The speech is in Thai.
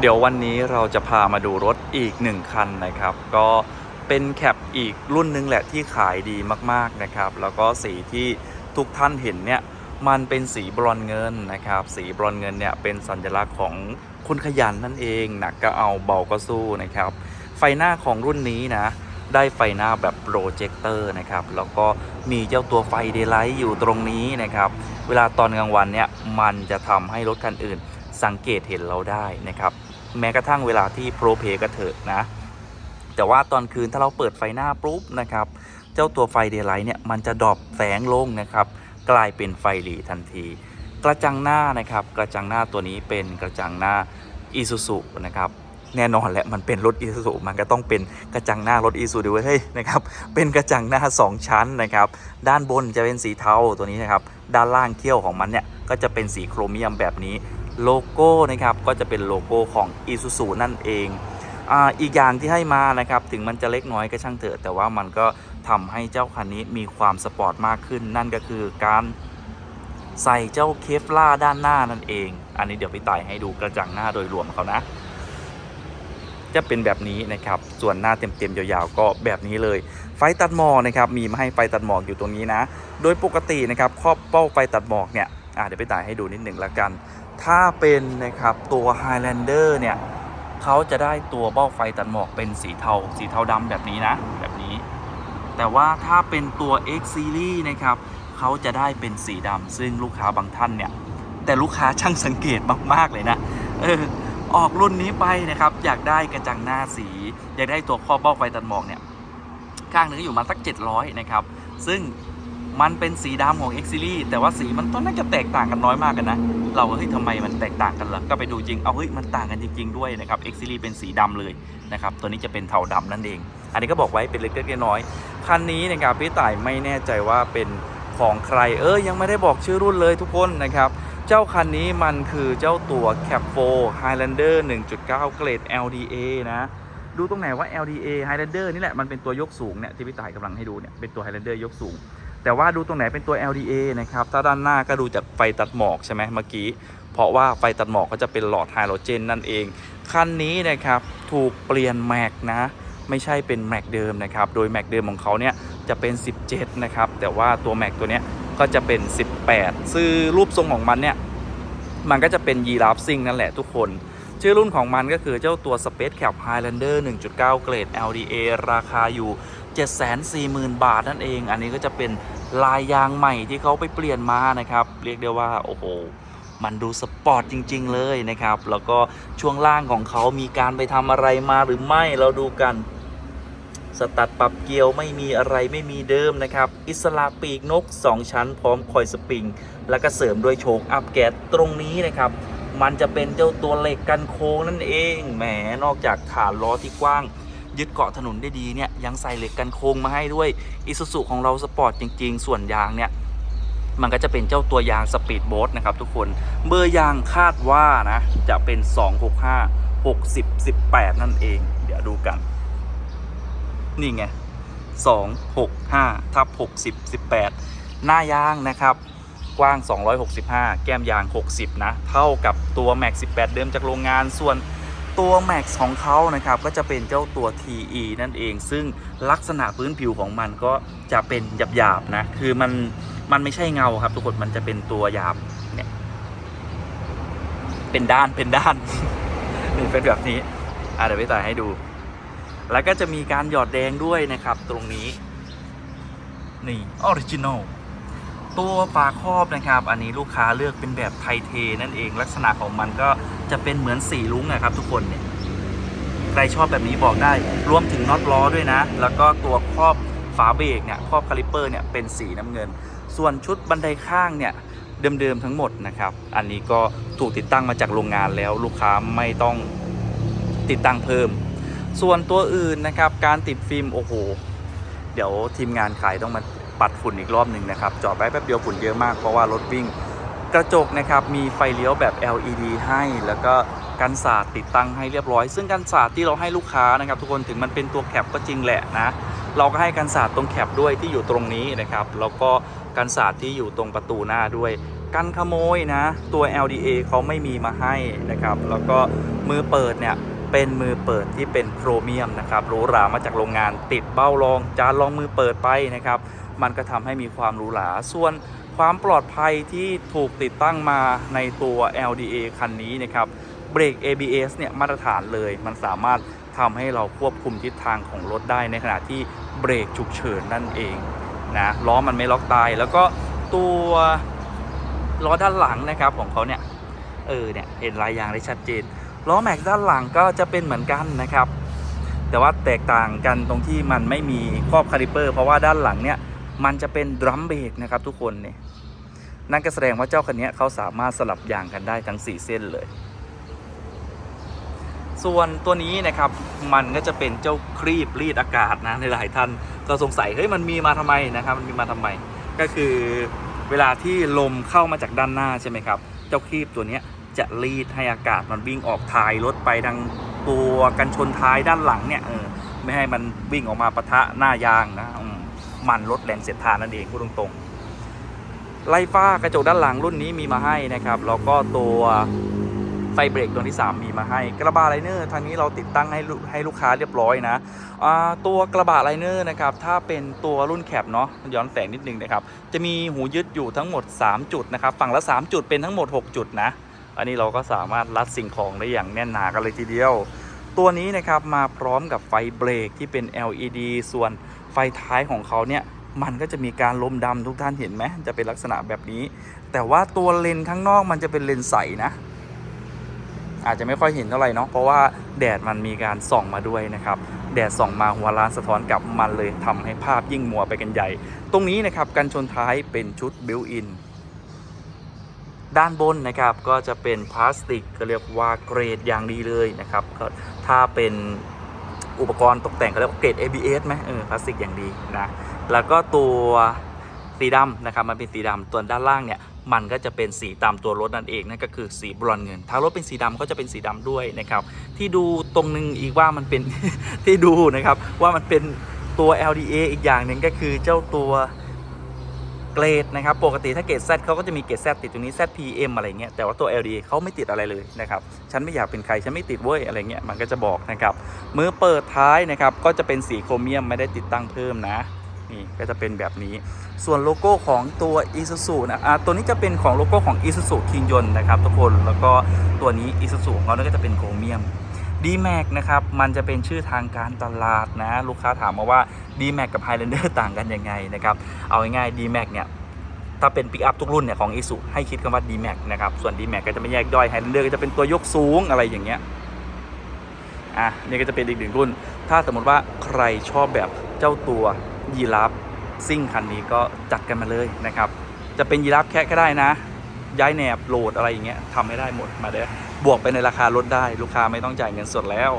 เดี๋ยววันนี้เราจะพามาดูรถอีกหนึ่งคันนะครับ ก็เป็นแคปอีกรุ่นหนึงแหละที่ขายดีมากๆนะครับ แล้วก็สีที่ทุกท่านเห็นเนี่ยมันเป็นสีบรอนเงินนะครับ สีบรอนเงินเนี่ยเป็นสัญลักษณ์ของคนขยันนั่นเอง หนักก็เอาเบาก็สู้นะครับ ไฟหน้าของรุ่นนี้นะ ได้ไฟหน้าแบบโปรเจคเตอร์นะครับ แล้วก็มีเจ้าตัวไฟเดย์ไลท์อยู่ตรงนี้นะครับ เวลาตอนกลางวันเนี่ยมันจะทำให้รถคันอื่นสังเกตเห็นเราได้นะครับ แม้กระทั่งเวลาที่โปรเพกระเถิดนะ แต่ว่าตอนคืนถ้าเราเปิดไฟหน้าปุ๊บนะครับ เจ้าตัวไฟเดย์ไลท์เนี่ยมันจะดรอปแสงลงนะครับ กลายเป็นไฟหลีทันที กระจังหน้านะครับ กระจังหน้าตัวนี้เป็นกระจังหน้าอีซูซุนะครับแน่นอนแหละมันเป็นรถอีซูซุมันก็ต้องเป็นกระจังหน้ารถอีซูดูเฮ้ยนะครับเป็นกระจังหน้า 2 ชั้นนะครับ ด้านบนจะเป็นสีเทาตัวนี้นะครับ ด้านล่างเขี้ยวของมันเนี่ยก็จะเป็นสีโครเมียมแบบนี้ โลโก้นะครับก็จะเป็นโลโก้ของ i s u z u นั่นเองอีกอย่างที่ให้มานะครับถึงมันจะเล็กน้อยก็ช่างเถอะ แต่ว่ามันก็ทำให้เจ้าคันนี้มีความสปอร์ตมากขึ้น นั่นก็คือการใส่เจ้าเคฟล่าด้านหน้านั่นเอง อันนี้เดี๋ยวพี่ต่ายให้ดูกระจังหน้าโดยรวมเขานะ จะเป็นแบบนี้นะครับ ส่วนหน้าเต็มๆยาวๆก็แบบนี้เลย ไฟตัดหมอกนะครับมีมาให้ไฟตัดหมอกอยู่ตรงนี้นะ โดยปกตินะครับครอบเป้าไฟตัดหมอกเนี่ยเดี๋ยวไปต่ายให้ดูนิดหนึ่งละกัน ถ้าเป็นนะครับตัว Highlander เนี่ยเขาจะได้ตัวเบ้าไฟตัดหมอกเป็นสีเทา สีเทาดำแบบนี้นะ แบบนี้ แต่ว่าถ้าเป็นตัว X Series นะครับเขาจะได้เป็นสีดำซึ่งลูกค้าบางท่านเนี่ย แต่ลูกค้าช่างสังเกตมาก ๆ เลยนะ เออ ออกรุ่นนี้ไปนะครับ อยากได้กระจังหน้าสี อยากได้ตัวครอบเบ้าไฟตัดหมอกเนี่ย ข้างหนึงอยู่มาสัก 700 นะครับ ซึ่ง มันเป็นสีดำของ X Series แต่ว่าสีมันต้นน่าจะแตกต่างกันน้อยมากกันนะ เราเฮ้ยทำไมมันแตกต่างกันล่ะก็ไปดูจริง เอาเฮ้ยมันต่างกันจริง ๆ ด้วยนะครับ X Series เป็นสีดำเลยนะครับ ตัวนี้จะเป็นเทาดำนั่นเอง อันนี้ก็บอกไว้เป็นเล็กๆน้อยๆคันนี้นะครับพี่ต่ายไม่แน่ใจว่าเป็นของใคร เออยังไม่ได้บอกชื่อรุ่นเลยทุกคนนะครับ เจ้าคันนี้มันคือเจ้าตัว Cap 4 Highlander 1.9 เกรด LDA นะดูตรงไหนว่า LDA Highlander นี่แหละมันเป็นตัวยกสูงเนี่ยที่พี่ต่ายกำลังให้ดูเนี่ยเป็นตัว Highlander ยกสูง แต่ว่าดูตรงไหนเป็นตัว LDA นะครับ ถ้าด้านหน้าก็ดูจากไฟตัดหมอกใช่ไหมเมื่อกี้ เพราะว่าไฟตัดหมอกก็จะเป็นหลอดไฮโดรเจนนั่นเอง คันนี้นะครับถูกเปลี่ยนแม็กนะ ไม่ใช่เป็นแม็กเดิมนะครับ โดยแม็กเดิมของเขาเนี่ยจะเป็น 17 นะครับ แต่ว่าตัวแม็กตัวเนี้ยก็จะเป็น 18ซึ่งรูปทรงของมันเนี่ย มันก็จะเป็นยีราฟซิงนั่นแหละทุกคน ชื่อรุ่นของมันก็คือเจ้าตัว Space Cap Highlander 1.9 เกรด LDA ราคาอยู่ 740,000 บาทนั่นเอง อันนี้ก็จะเป็นลายยางใหม่ที่เขาไปเปลี่ยนมานะครับ เรียกได้ว่าโอ้โหมันดูสปอร์ตจริง ๆ เลยนะครับ แล้วก็ช่วงล่างของเขามีการไปทำอะไรมาหรือไม่เราดูกัน สตัดปรับเกียวไม่มีอะไรไม่มีเดิมนะครับ อิสระปีกนก 2 ชั้น พร้อมคอยสปริง แล้วก็เสริมด้วยโชคอัพแก๊สตรงนี้นะครับ มันจะเป็นเจ้าตัวเหล็กกันโค้งนั่นเอง แหม นอกจากฐานล้อที่กว้าง ยึดเกาะถนนได้ดีเนี่ยยังใส่เหล็กกันโค้งมาให้ด้วยอิสุสุของเราสปอร์ตจริง ๆ ส่วนยางเนี่ยมันก็จะเป็นเจ้าตัวยางสปีดโบ๊ทนะครับทุกคนเบอร์ยางคาดว่านะจะเป็น 265 60 18 นั่นเอง เดี๋ยวดูกัน นี่ไง 265ทับ60 18 หน้ายางนะครับกว้าง 265 แก้มยาง 60 นะ เท่ากับตัว Max 18 เดิมจากโรงงานส่วน ตัว Max ของเขานะครับ ก็จะเป็นเจ้าตัว TE นั่นเอง ซึ่งลักษณะพื้นผิวของมันก็จะเป็นหยาบๆนะ คือมันมันไม่ใช่เงาครับ ทุกคน มันจะเป็นตัวหยาบเนี่ย เป็นด้าน เป็นด้าน นี่เป็นแบบนี้ อะเดี๋ยวไปต่ายให้ดู แล้วก็จะมีการหยอดแดงด้วยนะครับ ตรงนี้ นี่ออริจินอล ตัวฝาครอบนะครับ อันนี้ลูกค้าเลือกเป็นแบบไทเทนั่นเอง ลักษณะของมันก็จะเป็นเหมือนสีลุ้งนะครับ ทุกคนเนี่ยใครชอบแบบนี้บอกได้ รวมถึงน็อตล้อด้วยนะ แล้วก็ตัวครอบฝาเบรกเนี่ยครอบคาลิเปอร์เนี่ยเป็นสีน้ำเงิน ส่วนชุดบันไดข้างเนี่ยเดิมๆทั้งหมดนะครับ อันนี้ก็ถูกติดตั้งมาจากโรงงานแล้วลูกค้าไม่ต้องติดตั้งเพิ่ม ส่วนตัวอื่นนะครับ การติดฟิล์มโอ้โห เดี๋ยวทีมงานขายต้องมา ปัดฝุ่นอีกรอบหนึ่งนะครับ จอดไว้แป๊บเดียวฝุ่นเยอะมากเพราะว่ารถวิ่ง กระจกนะครับมีไฟเลี้ยวแบบ LED ให้ แล้วก็กันสาดติดตั้งให้เรียบร้อย ซึ่งกันสาดที่เราให้ลูกค้านะครับทุกคนถึงมันเป็นตัวแคปก็จริงแหละนะเราก็ให้กันสาดตรงแคปด้วยที่อยู่ตรงนี้นะครับแล้วก็กันสาดที่อยู่ตรงประตูหน้าด้วยกันขโมยนะ ตัว LDA เขาไม่มีมาให้นะครับ แล้วก็มือเปิดเนี่ย เป็นมือเปิดที่เป็นโครเมียมนะครับหรูหรามาจากโรงงานติดเบ้ารอง จานรองมือเปิดไปนะครับ มันก็ทำให้มีความหรูหราส่วนความปลอดภัยที่ถูกติดตั้งมาในตัว LDA คันนี้นะครับเบรก ABS เนี่ยมาตรฐานเลย มันสามารถทำให้เราควบคุมทิศทางของรถได้ในขณะที่เบรกฉุกเฉินนั่นเองนะล้อมันไม่ล็อกตาย แล้วก็ตัวล้อด้านหลังนะครับของเขาเนี่ยเออเนี่ยเห็นลายยางได้ชัดเจนล้อแม็กด้านหลังก็จะเป็นเหมือนกันนะครับ แต่ว่าแตกต่างกันตรงที่มันไม่มีครอบคาลิเปอร์ เพราะว่าด้านหลังเนี่ย มันจะเป็นดรัมเบรกนะครับทุกคนเนี่ยนั่นก็แสดงว่าเจ้าคันนี้เขาสามารถสลับยางกันได้ทั้ง 4 เส้นเลย ส่วนตัวนี้นะครับมันก็จะเป็นเจ้าครีบรีดอากาศนะในหลายท่านก็สงสัยเฮ้ยมันมีมาทำไมนะครับมันมีมาทำไม ก็คือเวลาที่ลมเข้ามาจากด้านหน้าใช่ไหมครับ เจ้าครีบตัวนี้จะรีดให้อากาศมันวิ่งออกท้ายรถไปทางตัวกันชนท้ายด้านหลังเนี่ยเออไม่ให้มันวิ่งออกมาปะทะหน้ายางนะอื มันลดแรงเสียดทานนั่นเองพูดตรงๆไล่ฟ้ากระจกด้านหลังรุ่นนี้มีมาให้นะครับแล้วก็ตัวไฟเบรกตัวที่ 3 มีมาให้ กระบะไลเนอร์ทางนี้เราติดตั้งให้ลูให้ลูกค้าเรียบร้อยนะตัวกระบะไลเนอร์นะครับถ้าเป็นตัวรุ่นแคปเนาะย้อนแสงนิดนึงนะครับจะมีหูยึดอยู่ทั้งหมด 3 จุดนะครับฝั่งละ 3 จุดเป็นทั้งหมด 6 จุดนะอันนี้เราก็สามารถรัดสิ่งของได้อย่างแน่นหนากันเลยทีเดียว ตัวนี้นะครับมาพร้อมกับไฟเบรกที่เป็น LED ส่วนไฟท้ายของเขาเนี่ยมันก็จะมีการลมดำทุกท่านเห็นไหมจะเป็นลักษณะแบบนี้ แต่ว่าตัวเลนข้างนอกมันจะเป็นเลนใสนะ อาจจะไม่ค่อยเห็นเท่าไหร่เนาะเพราะว่าแดดมันมีการส่องมาด้วยนะครับ แดดส่องมาหัวล้านสะท้อนกลับมันเลยทำให้ภาพยิ่งมัวไปกันใหญ่ ตรงนี้นะครับกันชนท้ายเป็นชุดบิวอิน ด้านบนนะครับก็จะเป็นพลาสติกก็เรียกว่าเกรดอย่างดีเลยนะครับก็ถ้าเป็นอุปกรณ์ตกแต่งก็เรียกว่าเกรด ABS ไหมเออพลาสติกอย่างดีนะแล้วก็ตัวสีดำนะครับมันเป็นสีดำตัวด้านล่างเนี่ยมันก็จะเป็นสีตามตัวรถนั่นเองนั่นก็คือสีบรอนเงิน ถ้ารถเป็นสีดำก็จะเป็นสีดำด้วยนะครับ ที่ดูตรงนึงอีกว่ามันเป็นที่ดูนะครับว่ามันเป็นตัว LDA อีกอย่างหนึ่งก็คือเจ้าตัว เกรดนะครับ ปกติถ้าเกรด Z เขาก็จะมีเกรด Z ติดตรงนี้ ZPM อะไรเงี้ย แต่ว่าตัว LDA เขาไม่ติดอะไรเลยนะครับ ฉันไม่อยากเป็นใคร ฉันไม่ติดเว้ย อะไรเงี้ย มันก็จะบอกนะครับ มือเปิดท้ายนะครับ ก็จะเป็นสีโครเมียมไม่ได้ติดตั้งเพิ่มนะ นี่ก็จะเป็นแบบนี้ ส่วนโลโก้ของตัว Isuzu นะอะตัวนี้จะเป็นของโลโก้ของ Isuzu คิงยนนะครับทุกคน แล้วก็ตัวนี้ Isuzu ของเขาเนี่ยก็จะเป็นโครเมียม d m a x นะครับ มันจะเป็นชื่อทางการตลาดนะ ลูกค้าถามมาว่า d m a x กับ Highlander ต่างกันยังไงนะครับ เอาง่ายๆ d m a x เนี่ย ถ้าเป็นปิกอัพทุกรุ่นเนี่ยของ i s u ให้คิดคำว่า d m a x นะครับ ส่วน d m a x ก็จะไม่แยกย่อย Highlander ก็จะเป็นตัวยกสูงอะไรอย่างเงี้ย อะนี่ก็จะเป็นอีกหนึ่งรุ่น ถ้าสมมติว่าใครชอบแบบเจ้าตัวยีราฟซิ่งคันนี้ก็จัดกันมาเลยนะครับ จะเป็นยีราฟแค่ก็ได้นะ ย้ายแหนบโหลดอะไรอย่างเงี้ยทำให้ได้หมดมาเด้อบวกไปในราคารถได้ลูกค้าไม่ต้องจ่ายเงินสดแล้ว